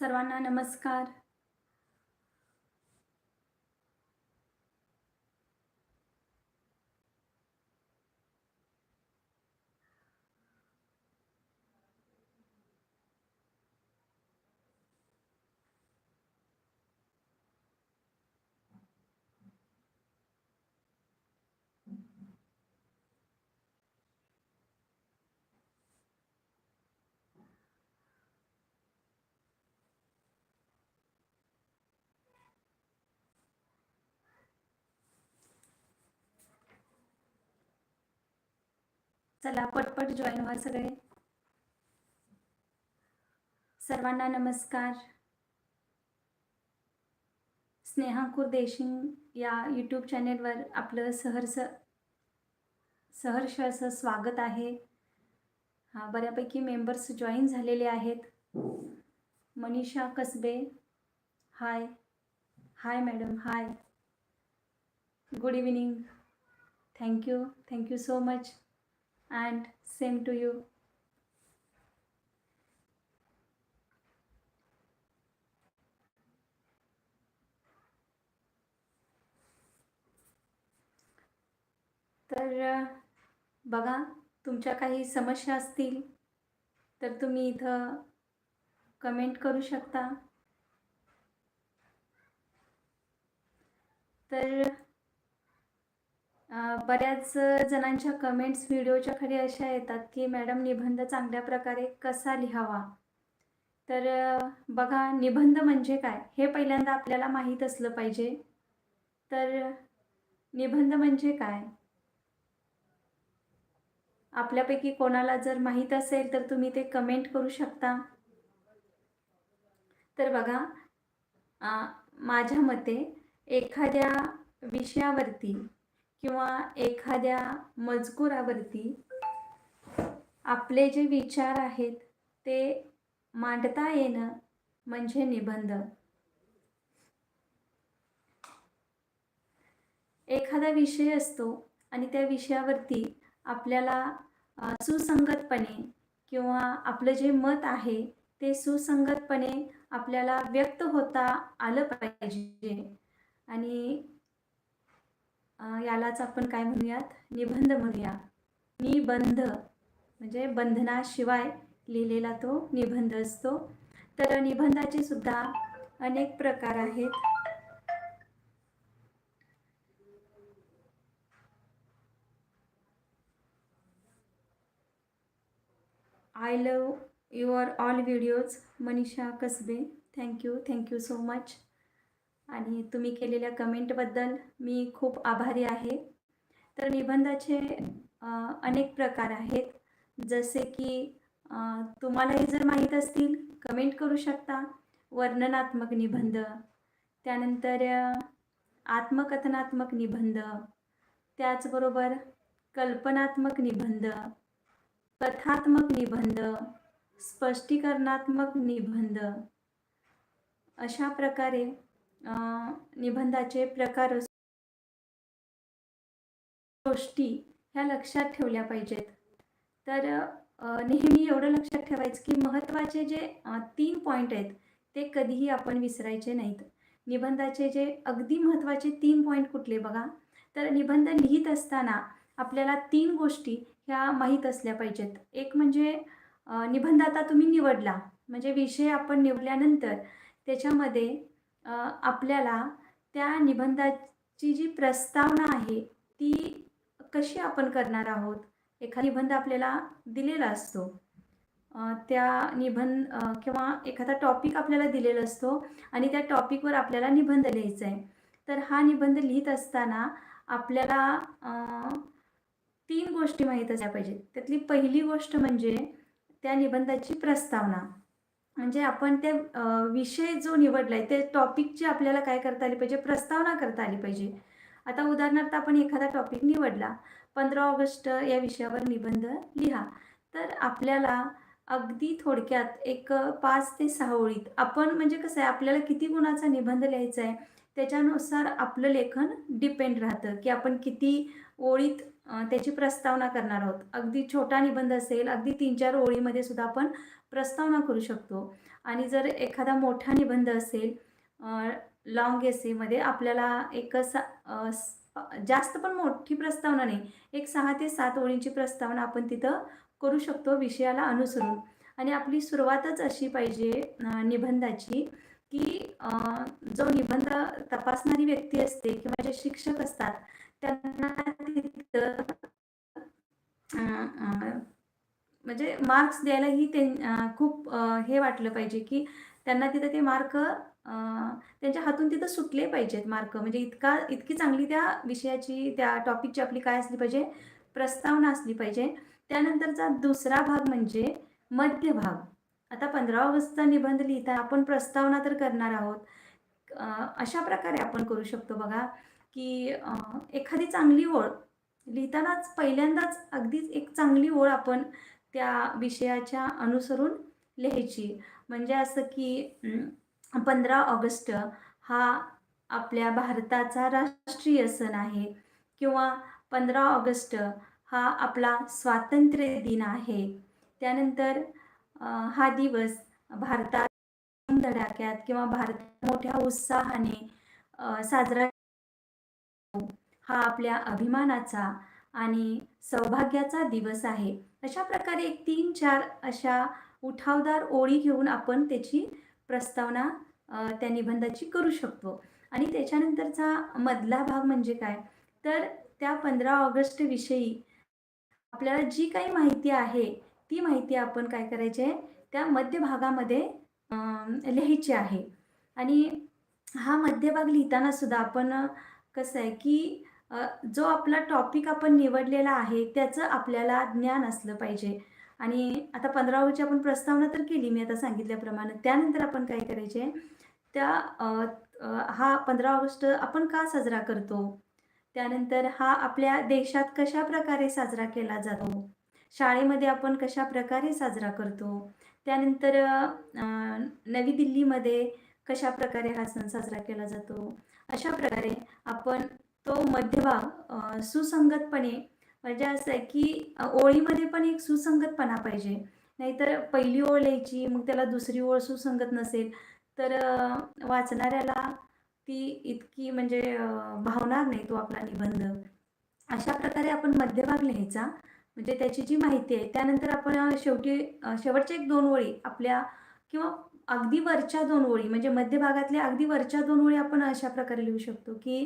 सर्वांना नमस्कार. चला पटपट जॉईन व्हा सगळे. सर्वांना नमस्कार. स्नेहांकुर देशिंग या यूट्यूब चॅनेलवर आपलं सहर्ष सहर्ष असं स्वागत आहे. हा बऱ्यापैकी मेंबर्स जॉईन झालेले आहेत. Manisha Kasbe hi hi madam hi good evening thank you thank you so much and same to you. तर बघा तुमच्या काही समस्या असतील तर तुम्ही इथं कमेंट करू शकता. तर बऱ्याच जणांच्या कमेंट्स व्हिडिओच्या खाली अशा येतात की मॅडम निबंध चांगल्या प्रकारे कसा लिहावा? तर बघा निबंध म्हणजे काय? हे पहिल्यांदा आपल्याला माहीत असलं पाहिजे. तर निबंध म्हणजे काय? आपल्यापैकी कोणाला जर माहीत असेल तर तुम्ही ते कमेंट करू शकता. तर बघा माझ्या मते एखाद्या विषयावरती किंवा एखाद्या मजकुरावरती आपले जे विचार आहेत ते मांडता येणं म्हणजे निबंध. एखादा विषय असतो आणि त्या विषयावरती आपल्याला सुसंगतपणे किंवा आपलं जे मत आहे ते सुसंगतपणे आपल्याला व्यक्त होता आलं पाहिजे. आणि यालाच आपण काय म्हणूयात? निबंध म्हणूया. निबंध म्हणजे बंधनाशिवाय लिहिलेला तो निबंध असतो. तर निबंधाचे सुद्धा अनेक प्रकार आहेत. I love your all videos Manisha Kasbe. Thank you thank you so much आणि तुम्ही केलेल्या कमेंटबद्दल मी खूप आभारी आहे. तर निबंधाचे अनेक प्रकार आहेत. जसे की तुम्हालाही जर माहीत असतील कमेंट करू शकता. वर्णनात्मक निबंध. त्यानंतर आत्मकथनात्मक निबंध. त्याचबरोबर कल्पनात्मक निबंध. कथात्मक निबंध. स्पष्टीकरणात्मक निबंध. अशा प्रकारे निबंधाचे प्रकार अस- गोष्टी ह्या लक्षात ठेवल्या पाहिजेत. तर नेहमी एवढं लक्षात ठेवायचं की महत्त्वाचे जे तीन पॉईंट आहेत ते कधीही आपण विसरायचे नाहीत. निबंधाचे जे अगदी महत्त्वाचे तीन पॉईंट कुठले बघा? तर निबंध लिहित असताना आपल्याला तीन गोष्टी ह्या माहीत असल्या पाहिजेत. एक म्हणजे निबंध आता तुम्ही निवडला. म्हणजे विषय आपण निवडल्यानंतर त्याच्यामध्ये आपल्याला त्या निबंधाची जी प्रस्तावना आहे ती कशी आपण करणार आहोत? एखादा निबंध आपल्याला दिलेला असतो. त्या निबंध किंवा एखादा टॉपिक आपल्याला दिलेला असतो आणि त्या टॉपिकवर आपल्याला निबंध लिहायचा आहे. तर हा निबंध लिहित असताना आपल्याला तीन गोष्टी माहीत असल्या पाहिजेत. त्यातली पहिली गोष्ट म्हणजे त्या निबंधाची प्रस्तावना. म्हणजे आपण त्या विषय जो निवडला आहे त्या टॉपिकची आपल्याला काय करता आली पाहिजे प्रस्तावना करता आली पाहिजे. आता उदाहरणार्थ आपण एखादा टॉपिक निवडला पंधरा ऑगस्ट या विषयावर निबंध लिहा. तर आपल्याला अगदी थोडक्यात एक पाच ते सहा ओळीत आपण म्हणजे कसं आहे आपल्याला किती गुणाचा निबंध लिहायचा आहे त्याच्यानुसार आपलं लेखन डिपेंड राहतं की आपण किती ओळीत त्याची प्रस्तावना करणार आहोत. अगदी छोटा निबंध असेल अगदी तीन चार ओळीमध्ये सुद्धा आपण प्रस्तावना करू शकतो. आणि जर एखादा मोठा निबंध असेल लॉंग एसेमध्ये आपल्याला एक सा जास्त पण मोठी प्रस्तावना नाही एक सहा ते सात ओळींची प्रस्तावना आपण तिथं करू शकतो विषयाला अनुसरून. आणि आपली सुरुवातच अशी पाहिजे निबंधाची की जो निबंध तपासणारी व्यक्ती असते किंवा जे शिक्षक असतात त्यांना तिथं म्हणजे मार्क्स द्यायलाही ते खूप अ, हे वाटलं पाहिजे की त्यांना तिथं ते मार्क त्यांच्या हातून तिथं सुटले पाहिजेत मार्क म्हणजे इतका इतकी चांगली त्या विषयाची त्या टॉपिकची आपली काय असली पाहिजे? प्रस्तावना असली पाहिजे. त्यानंतरचा दुसरा भाग म्हणजे मध्यभाग आता पंधरा ऑगस्टचा निबंध लिहिता आपण प्रस्तावना तर करणार आहोत. अ, अशा प्रकारे आपण करू शकतो बघा की अ, एखादी चांगली ओळ लिहितानाच पहिल्यांदाच अगदीच एक चांगली ओळ आपण त्या विषयाच्या अनुसरून लिहायची. म्हणजे असं की पंधरा ऑगस्ट हा आपल्या भारताचा राष्ट्रीय सण आहे किंवा पंधरा ऑगस्ट हा आपला स्वातंत्र्य दिन आहे. त्यानंतर हा दिवस भारतात धडाक्यात किंवा भारत मोठ्या उत्साहाने साजरा हा आपल्या अभिमानाचा आणि सौभाग्याचा दिवस आहे. अशा प्रकारे एक तीन चार अशा उठावदार ओळी घेऊन आपण त्याची प्रस्तावना त्या निबंधाची करू शकतो. आणि त्याच्यानंतरचा मधला भाग म्हणजे काय? तर त्या पंधरा ऑगस्टविषयी आपल्याला जी काही माहिती आहे ती माहिती आपण काय करायची आहे? त्या मध्यभागामध्ये लिहायची आहे. आणि हा मध्यभाग लिहिताना सुद्धा आपण कसं आहे की अ, जो आपला टॉपिक आपण निवडलेला आहे त्याचं आपल्याला ज्ञान असलं पाहिजे. आणि आता पंधरा ऑगस्टची आपण प्रस्तावना तर केली मी आता सांगितल्याप्रमाणे. त्यानंतर आपण काय करायचे? त्या अ, अ, हा पंधरा ऑगस्ट आपण का साजरा करतो? त्यानंतर हा आपल्या देशात कशा प्रकारे साजरा केला जातो? शाळेमध्ये आपण कशा प्रकारे साजरा करतो? त्यानंतर अ, नवी दिल्लीमध्ये कशा प्रकारे हा सण साजरा केला जातो? अशा प्रकारे आपण तो मध्यभाग सुसंगतपणे म्हणजे असं आहे की ओळीमध्ये पण एक सुसंगतपणा पाहिजे. नाहीतर पहिली ओळ लिहायची मग त्याला दुसरी ओळ सुसंगत नसेल. तर वाचणाऱ्याला ती इतकी म्हणजे भावणार नाही तो आपला निबंध. अशा प्रकारे आपण मध्यभाग लिहायचा. म्हणजे त्याची जी माहिती आहे त्यानंतर आपण शेवटी शेवटच्या एक दोन ओळी आपल्या किंवा अगदी वरच्या दोन ओळी म्हणजे मध्यभागातल्या अगदी वरच्या दोन ओळी आपण अशा प्रकारे लिहू शकतो की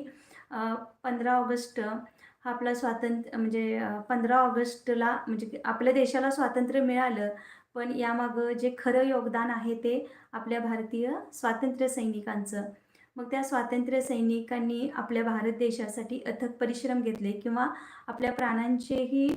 पंधरा ऑगस्ट हा आपला स्वातंत्र्य म्हणजे पंधरा ऑगस्टला म्हणजे आपल्या देशाला स्वातंत्र्य मिळालं पण यामागं जे खरं योगदान आहे ते आपल्या भारतीय स्वातंत्र्य सैनिकांचं. मग त्या स्वातंत्र्य सैनिकांनी आपल्या भारत देशासाठी अथक परिश्रम घेतले किंवा आपल्या प्राणांचेही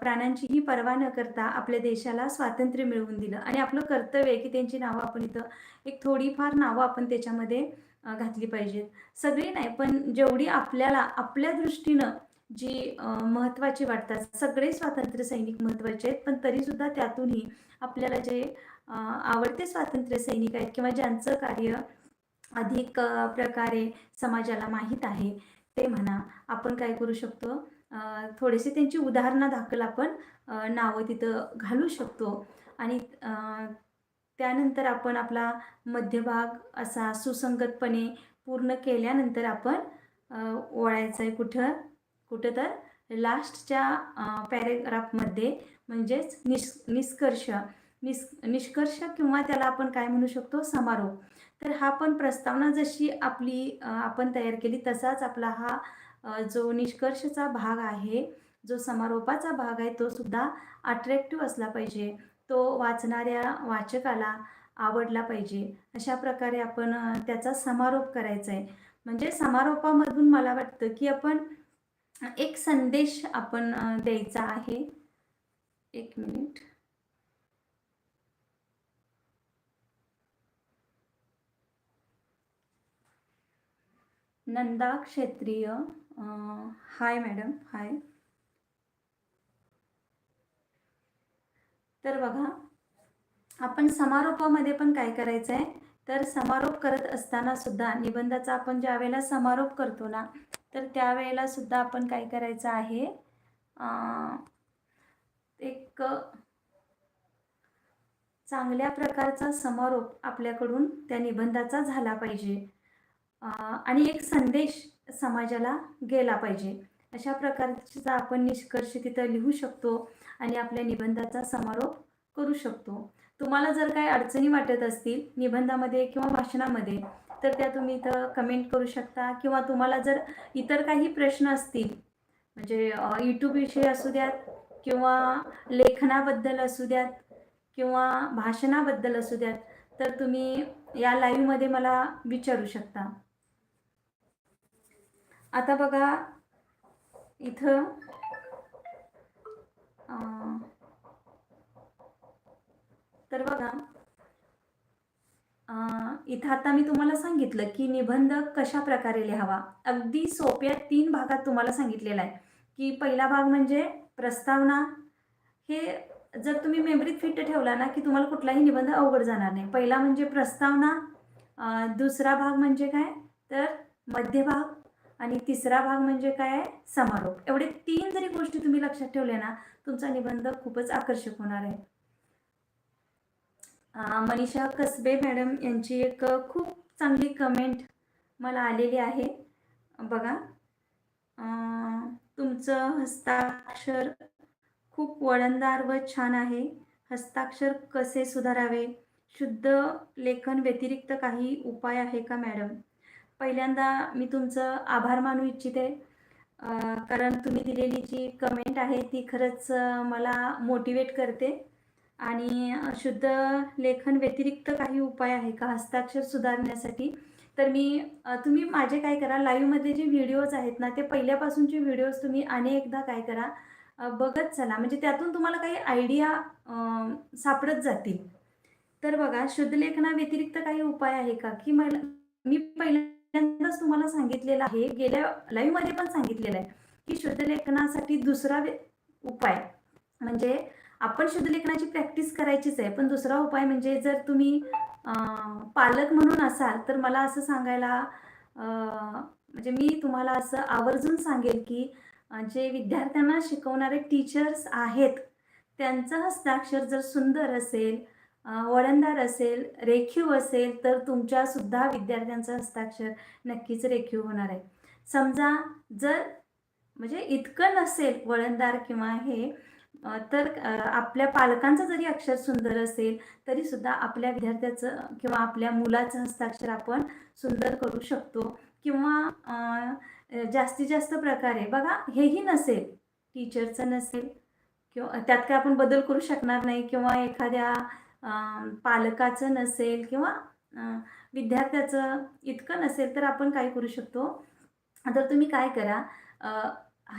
प्राणांचीही पर्वा न करता आपल्या देशाला स्वातंत्र्य मिळवून दिलं. आणि आपलं कर्तव्य आहे की त्यांची नावं आपण इथं एक थोडीफार नावं आपण त्याच्यामध्ये घातली पाहिजेत. सगळी नाही पण जेवढी आपल्याला आपल्या दृष्टीनं जी महत्त्वाची वाटतात सगळे स्वातंत्र्य सैनिक महत्त्वाचे आहेत पण तरीसुद्धा त्यातूनही आपल्याला जे आवडते स्वातंत्र्य सैनिक आहेत किंवा ज्यांचं कार्य अधिक प्रकारे समाजाला माहीत आहे ते म्हणा आपण काय करू शकतो? थोडेसे त्यांची उदाहरणं दाखल आपण नावं तिथं घालू शकतो. आणि त्यानंतर आपण आपला मध्यभाग असा सुसंगतपणे पूर्ण केल्यानंतर आपण ओळायचं आहे कुठं? कुठं तर लास्टच्या पॅरेग्राफमध्ये म्हणजेच निष निष्कर्ष निस् निष्कर्ष किंवा त्याला आपण काय म्हणू शकतो? समारोप. तर हा पण प्रस्तावना जशी आपली आपण तयार केली तसाच आपला हा जो निष्कर्षचा भाग आहे जो समारोपाचा भाग आहे तो सुद्धा अट्रॅक्टिव्ह असला पाहिजे. तो वाचणाऱ्या वाचकाला आवडला पाहिजे. अशा प्रकारे आपण त्याचा समारोप करायचा आहे. म्हणजे समारोपामधून मला वाटतं की आपण एक संदेश आपण द्यायचा आहे. एक मिनिट. नंदा क्षेत्रीय हाय मॅडम हाय. तर बघा आपण समारोपामध्ये पण काय करायचं आहे? तर समारोप करत असताना सुद्धा निबंधाचा आपण ज्या वेळेला समारोप करतो ना तर त्यावेळेला सुद्धा आपण काय करायचं आहे? एक चांगल्या प्रकारचा समारोप आपल्याकडून त्या निबंधाचा झाला पाहिजे. आणि एक संदेश समाजाला गेला पाहिजे. अशा प्रकारचा आपण निष्कर्ष तिथं लिहू शकतो. आणि आपल्या निबंधाचा समारोप करू शकतो. तुम्हाला जर काही अडचणी वाटत असतील निबंधामध्ये किंवा भाषणामध्ये तर त्या तुम्ही इथं कमेंट करू शकता. किंवा तुम्हाला जर इतर काही प्रश्न असतील म्हणजे यूट्यूब विषयी असू द्यात किंवा लेखनाबद्दल असू द्यात किंवा भाषणाबद्दल असू द्यात तर तुम्ही या लाईव्हमध्ये मला विचारू शकता. आता बघा इथं अं, तर बघा इथं आता मी तुम्हाला सांगितलं की निबंध कशा प्रकारे लिहावा. अगदी सोप्या तीन भागात तुम्हाला सांगितलेलं आहे. की पहिला भाग म्हणजे प्रस्तावना. हे जर तुम्ही मेमरीत फिट ठेवला ना की तुम्हाला कुठलाही निबंध अवघड जाणार नाही. पहिला म्हणजे प्रस्तावना दुसरा भाग म्हणजे काय? तर मध्यभाग आणि तिसरा भाग म्हणजे काय? आहे समारोप. एवढे तीन जरी गोष्टी तुम्ही लक्षात ठेवल्या ना तुमचा निबंध खूपच आकर्षक होणार आहे. मनीषा कसबे मॅडम यांची एक खूप चांगली कमेंट मला आलेली आहे. बघा. तुमचं हस्ताक्षर खूप वळणदार व छान आहे. हस्ताक्षर कसे सुधारावे? शुद्ध लेखन व्यतिरिक्त काही उपाय आहे का मॅडम? पहिल्यांदा मी तुमचं आभार मानू इच्छिते. कारण तुम्ही दिलेली जी कमेंट आहे ती खरंच मला मोटिवेट करते. आणि शुद्ध लेखन व्यतिरिक्त काही उपाय आहे का? हस्ताक्षर सुधारण्यासाठी? तर मी तुम्ही माझे काय करा? लाईव्हमध्ये जे व्हिडिओज आहेत ना ते पहिल्यापासूनचे व्हिडिओज तुम्ही अनेकदा काय करा. बघत चला. म्हणजे त्यातून तुम्हाला काही आयडिया सापडत जातील. तर बघा शुद्ध व्यतिरिक्त काही उपाय आहे का? की मला मी पहिल्यांदाच तुम्हाला सांगितलेलं आहे गेल्या लाईव्हमध्ये पण सांगितलेलं आहे की शुद्ध लेखनासाठी दुसरा उपाय म्हणजे आपण शुद्धलेखनाची प्रॅक्टिस करायचीच आहे. पण दुसरा उपाय म्हणजे जर तुम्ही पालक म्हणून असाल तर मला असं सांगायला म्हणजे मी तुम्हाला असं आवर्जून सांगेल की जे विद्यार्थ्यांना शिकवणारे टीचर्स आहेत त्यांचं हस्ताक्षर जर सुंदर असेल वळणदार असेल रेखीव असेल तर तुमच्यासुद्धा विद्यार्थ्यांचं हस्ताक्षर नक्कीच रेखीव होणार आहे. समजा जर म्हणजे इतकं नसेल वळणदार किंवा हे तर आपल्या पालकांचं जरी अक्षर सुंदर असेल तरी सुद्धा आपल्या विद्यार्थ्याचं किंवा आपल्या मुलाचं हस्ताक्षर आपण सुंदर करू शकतो. किंवा जास्तीत जास्त प्रकारे बघा हेही नसेल टीचरचं नसेल किंवा त्यात काय आपण बदल करू शकणार नाही किंवा एखाद्या पालकाचं नसेल किंवा विद्यार्थ्याचं इतकं नसेल तर आपण काय करू शकतो? तर तुम्ही काय करा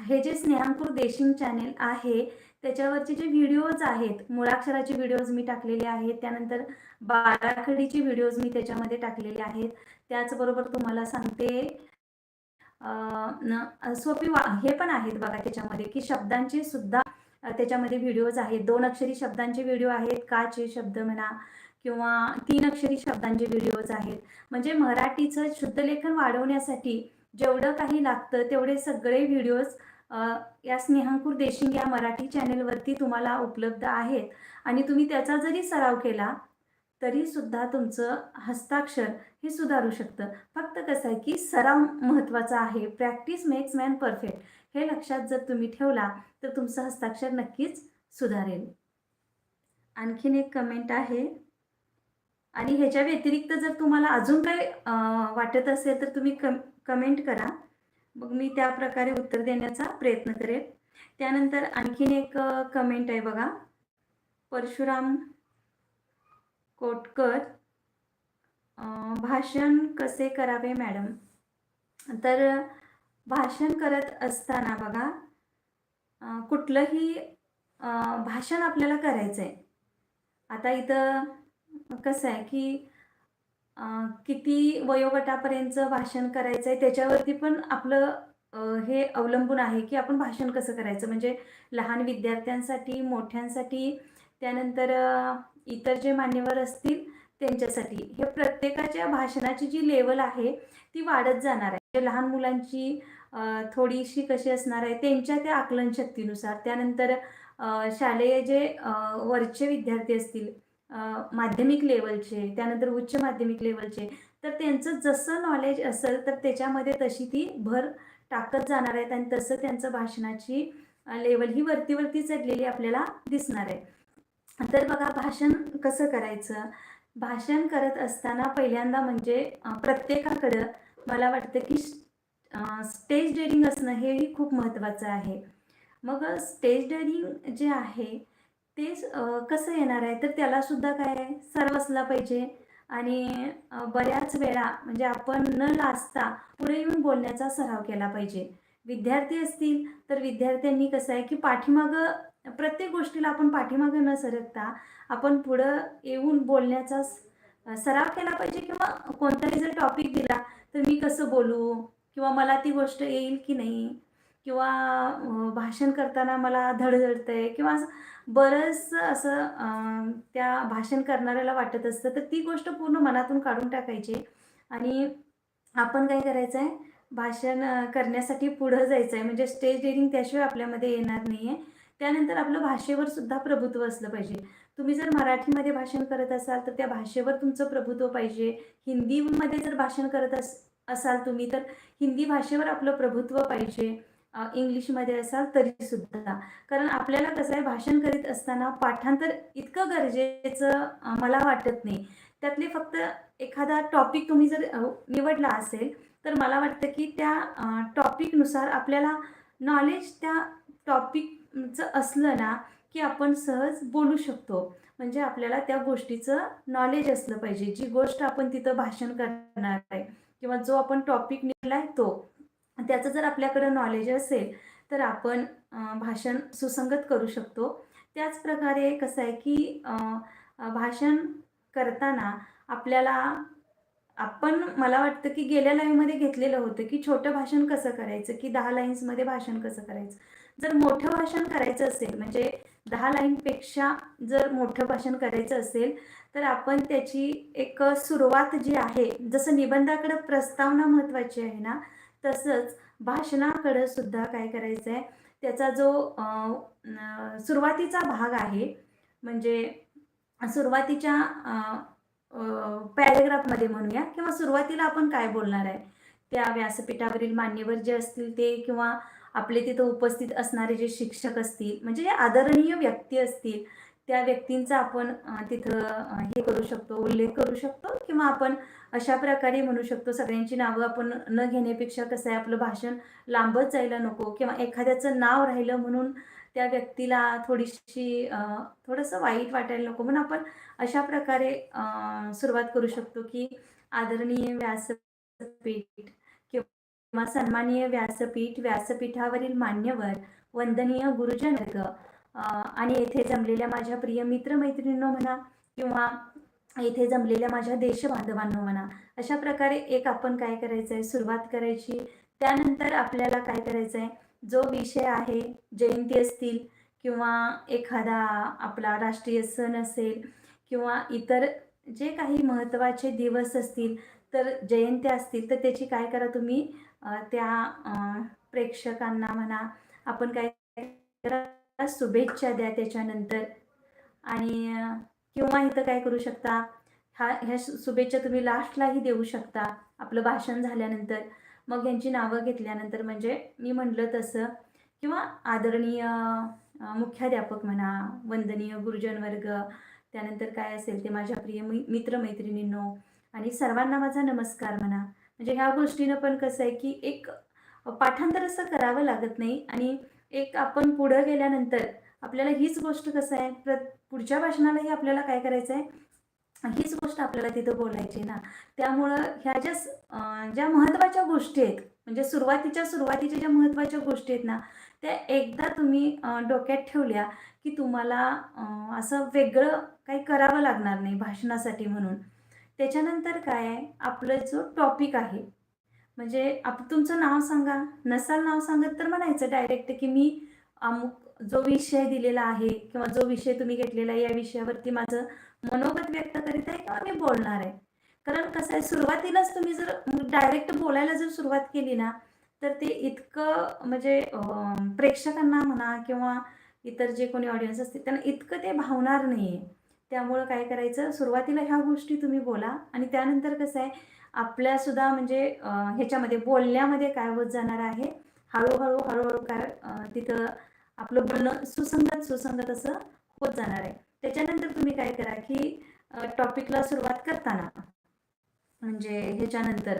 हे जे स्नेहांकूर देशिंग चॅनेल आहे त्याच्यावरचे जे व्हिडिओज आहेत मुळाक्षराचे व्हिडिओज मी टाकलेले आहेत त्यानंतर बाराखडीचे व्हिडिओज मी त्याच्यामध्ये टाकलेले आहेत. त्याचबरोबर तुम्हाला सांगते न- सोपी वा हे पण आहेत बघा त्याच्यामध्ये की शब्दांचे सुद्धा त्याच्यामध्ये व्हिडिओज आहेत. दोन अक्षरी शब्दांचे व्हिडिओ आहेत काचे शब्द म्हणा किंवा तीन अक्षरी शब्दांचे व्हिडिओज आहेत. म्हणजे मराठीचं शुद्धलेखन वाढवण्यासाठी जेवढं काही लागतं तेवढे सगळे व्हिडिओज या स्नेहांकूर देशिंग या मराठी चॅनेलवरती तुम्हाला उपलब्ध आहेत. आणि तुम्ही त्याचा जरी सराव केला तरी सुद्धा तुमचं हस्ताक्षर हे सुधारू शकतं. फक्त कसं आहे की सराव महत्त्वाचा आहे. प्रॅक्टिस मेक्स मॅन परफेक्ट हे लक्षात जर तुम्ही ठेवला तर तुमचं हस्ताक्षर नक्कीच सुधारेल. आणखीन एक कमेंट आहे. आणि ह्याच्या व्यतिरिक्त जर तुम्हाला अजून काही वाटत असेल तर तुम्ही कम कमेंट करा. मग मी त्या प्रकारे उत्तर देण्याचा प्रयत्न करेल त्यानंतर आणखीन एक कमेंट आहे बघा. परशुराम कोटकर भाषण कसे करावे मॅडम? तर भाषण करत असताना बघा कुठलंही भाषण आपल्याला करायचं आहे आता इथं कसं आहे की किती वयोगटापर्यंतचं भाषण करायचं आहे त्याच्यावरती पण आपलं हे अवलंबून आहे की आपण भाषण कसं करायचं? म्हणजे लहान विद्यार्थ्यांसाठी मोठ्यांसाठी त्यानंतर इतर जे मान्यवर असतील त्यांच्यासाठी. हे प्रत्येकाच्या भाषणाची जी लेवल आहे ती वाढत जाणार आहे. लहान मुलांची थोडीशी कशी असणार आहे त्यांच्या त्या आकलन शक्तीनुसार. त्यानंतर शालेय जे वरचे विद्यार्थी असतील माध्यमिक लेवलचे त्यानंतर उच्च माध्यमिक लेवलचे तर त्यांचं जसं नॉलेज असेल तर त्याच्यामध्ये तशी ती भर टाकत जाणार आहेत आणि तसं त्यांचं भाषणाची लेवल ही वरती वरती चढलेली आपल्याला दिसणार आहे. तर बघा भाषण कसं करायचं? भाषण करत असताना पहिल्यांदा म्हणजे प्रत्येकाकडं मला वाटतं की स्टेज डेअरिंग असणं हेही खूप महत्त्वाचं आहे. मग स्टेज डेअरिंग जे आहे तेच कसं येणार आहे? तर त्यालासुद्धा काय सर सराव असला पाहिजे. आणि बऱ्याच वेळा म्हणजे आपण न लाजता पुढे येऊन बोलण्याचा सराव केला पाहिजे. विद्यार्थी असतील तर विद्यार्थ्यांनी कसं आहे की पाठीमागं प्रत्येक गोष्टीला आपण पाठीमागं न सरकता आपण पुढं येऊन बोलण्याचा स- सराव केला पाहिजे किंवा कोणताही जर टॉपिक दिला तर मी कसं बोलू? किंवा मला ती गोष्ट येईल की नाही? किंवा भाषण करताना मला धडधडतं आहे किंवा असं बरंचसं असं त्या भाषण करणाऱ्याला वाटत असतं. तर ती गोष्ट पूर्ण मनातून काढून टाकायची. आणि आपण काय करायचं आहे भाषण करण्यासाठी पुढं जायचं आहे म्हणजे स्टेज डेअरिंग त्याशिवाय आपल्यामध्ये येणार नाही आहे त्यानंतर आपलं भाषेवर सुद्धा प्रभुत्व असलं पाहिजे. तुम्ही जर मराठीमध्ये भाषण करत असाल तर त्या भाषेवर तुमचं प्रभुत्व पाहिजे. हिंदीमध्ये जर भाषण करत अस असाल तुम्ही तर हिंदी भाषेवर आपलं प्रभुत्व पाहिजे. इंग्लिशमध्ये असाल तरीसुद्धा. कारण आपल्याला कसं आहे भाषण करीत असताना पाठांतर इतकं गरजेचं मला वाटत नाही. त्यातले फक्त एखादा टॉपिक तुम्ही जर निवडला असेल तर मला वाटतं की त्या टॉपिकनुसार आपल्याला नॉलेज त्या टॉपिकचं असलं ना की आपण सहज बोलू शकतो. म्हणजे आपल्याला त्या गोष्टीचं नॉलेज असलं पाहिजे. जी गोष्ट आपण तिथं भाषण करणार आहे किंवा जो आपण टॉपिक निवडला आहे तो. त्याचं जर आपल्याकडं नॉलेज असेल तर आपण भाषण सुसंगत करू शकतो. त्याचप्रकारे कसं आहे की भाषण करताना आपल्याला आपण मला वाटतं की गेल्या लाईनमध्ये घेतलेलं होतं की छोटं भाषण कसं करायचं की दहा लाईन्समध्ये भाषण कसं करायचं. जर मोठं भाषण करायचं असेल म्हणजे दहा लाईनपेक्षा जर मोठं भाषण करायचं असेल तर आपण त्याची एक सुरुवात जी आहे जसं निबंधाकडं प्रस्तावना महत्त्वाची आहे ना तसंच भाषणाकडं सुद्धा काय करायचं आहे त्याचा जो सुरुवातीचा भाग आहे म्हणजे सुरुवातीच्या पॅरेग्राफमध्ये म्हणूया किंवा सुरुवातीला आपण काय बोलणार आहे? त्या व्यासपीठावरील मान्यवर जे असतील ते किंवा आपले तिथं उपस्थित असणारे जे शिक्षक असतील म्हणजे जे आदरणीय व्यक्ती असतील त्या व्यक्तींचा आपण तिथं हे करू शकतो उल्लेख करू शकतो किंवा आपण अशा प्रकारे म्हणू शकतो सगळ्यांची नावं आपण न घेण्यापेक्षा कसं आहे आपलं भाषण लांबत जायला नको किंवा एखाद्याचं नाव राहिलं म्हणून त्या व्यक्तीला थोडीशी थोडंसं वाईट वाटायला नको. म्हणून आपण अशा प्रकारे सुरुवात करू शकतो की आदरणीय व्यासपीठ किंवा सन्माननीय व्यासपीठ व्यासपीठावरील मान्यवर वंदनीय गुरुजन आणि येथे जमलेल्या माझ्या प्रिय मित्रमैत्रिणींनो म्हणा किंवा इथे जमलेल्या माझ्या देशबांधवांनो म्हणा अशा प्रकारे एक आपण काय करायचं आहे सुरुवात करायची. त्यानंतर आपल्याला काय करायचं आहे जो विषय आहे जयंती असतील किंवा एखादा आपला राष्ट्रीय सण असेल किंवा इतर जे काही महत्त्वाचे दिवस असतील तर जयंत्या असतील तर त्याची काय करा तुम्ही? त्या प्रेक्षकांना म्हणा आपण काय करा शुभेच्छा द्या त्याच्यानंतर. आणि किंवा इथं काय करू शकता? हा ह्या शुभेच्छा तुम्ही लास्टलाही देऊ शकता. आपलं भाषण झाल्यानंतर. मग यांची नावं घेतल्यानंतर म्हणजे मी म्हटलं तसं. किंवा आदरणीय मुख्याध्यापक म्हणा वंदनीय गुरुजन वर्ग त्यानंतर काय असेल ते माझ्या प्रिय मि मित्रमैत्रिणींनो आणि सर्वांना माझा नमस्कार म्हणा. म्हणजे ह्या गोष्टीनं पण कसं आहे की एक पाठांतर असं करावं लागत नाही आणि एक आपण पुढं गेल्यानंतर आपल्याला हीच गोष्ट कसं आहे? प्र पुढच्या भाषणालाही आपल्याला काय करायचं आहे हीच गोष्ट आपल्याला तिथं बोलायची ना. त्यामुळं ह्या ज्या ज्या महत्त्वाच्या गोष्टी आहेत म्हणजे सुरुवातीच्या सुरुवातीच्या ज्या महत्त्वाच्या गोष्टी आहेत ना त्या एकदा तुम्ही डोक्यात ठेवल्या की तुम्हाला असं वेगळं काही करावं लागणार नाही भाषणासाठी म्हणून. त्याच्यानंतर काय आहे? आपलं जो टॉपिक आहे म्हणजे आप तुमचं नाव सांगा. नसाल नाव सांगत तर म्हणायचं डायरेक्ट की मी अमुक जो विषय दिलेला आहे किंवा जो विषय तुम्ही घेतलेला आहे या विषयावरती माझं मनोगत व्यक्त करीत आहे किंवा मी बोलणार आहे. कारण कसं आहे सुरुवातीलाच तुम्ही जर डायरेक्ट बोलायला जर सुरुवात केली ना तर ते इतकं म्हणजे प्रेक्षकांना म्हणा किंवा इतर जे कोणी ऑडियन्स असतील त्यांना इतकं ते भावणार नाही आहे त्यामुळं काय करायचं सुरुवातीला ह्या गोष्टी तुम्ही बोला आणि त्यानंतर कसं आहे आपल्यासुद्धा म्हणजे ह्याच्यामध्ये बोलण्यामध्ये काय होत जाणार आहे हळूहळू हळूहळू काय तिथं आपलं बोलणं सुसंगत सुसंगत असं होत जाणार आहे. त्याच्यानंतर तुम्ही काय करा की टॉपिकला सुरुवात करताना म्हणजे ह्याच्यानंतर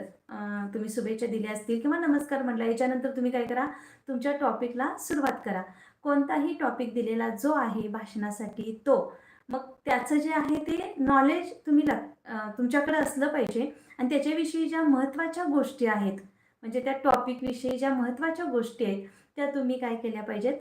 तुम्ही शुभेच्छा दिल्या असतील किंवा नमस्कार म्हटला ह्याच्यानंतर तुम्ही काय करा तुमच्या टॉपिकला सुरुवात करा. कोणताही टॉपिक दिलेला जो आहे भाषणासाठी तो मग त्याचं जे आहे ते नॉलेज तुम्ही लग तुमच्याकडे असलं पाहिजे. आणि त्याच्याविषयी ज्या महत्त्वाच्या गोष्टी आहेत म्हणजे त्या टॉपिकविषयी ज्या महत्त्वाच्या गोष्टी आहेत त्या तुम्ही काय केल्या पाहिजेत?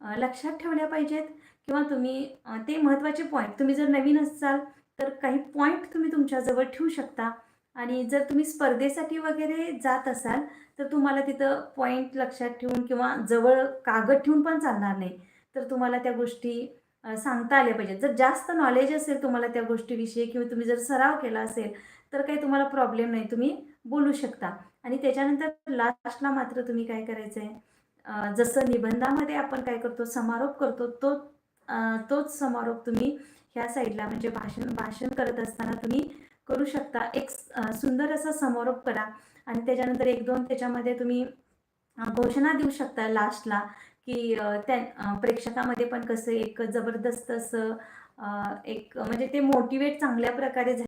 लक्षात ठेवल्या पाहिजेत किंवा तुम्ही ते महत्त्वाचे पॉईंट तुम्ही जर नवीन असाल तर काही पॉईंट तुम्ही तुमच्याजवळ ठेवू शकता. आणि जर तुम्ही स्पर्धेसाठी वगैरे जात असाल तर तुम्हाला तिथं पॉईंट लक्षात ठेवून किंवा जवळ कागद ठेवून पण चालणार नाही. तर तुम्हाला त्या गोष्टी सांगता आल्या पाहिजेत. जर जास्त नॉलेज असेल तुम्हाला त्या गोष्टीविषयी किंवा तुम्ही जर सराव केला असेल तर काही तुम्हाला प्रॉब्लेम नाही. तुम्ही बोलू शकता. आणि त्याच्यानंतर लास्टला मात्र तुम्ही काय करायचं आहे जसं निबंधामध्ये आपण काय करतो समारोप करतो तो तोच समारोप तुम्ही ह्या साईडला म्हणजे भाषण भाषण करत असताना तुम्ही करू शकता. एक सुंदर असा समारोप करा आणि त्याच्यानंतर एक दोन त्याच्यामध्ये तुम्ही घोषणा देऊ शकता लास्टला की त्या प्रेक्षकामध्ये पण कसं एक जबरदस्त असं एक म्हणजे ते मोटिवेट चांगल्या प्रकारे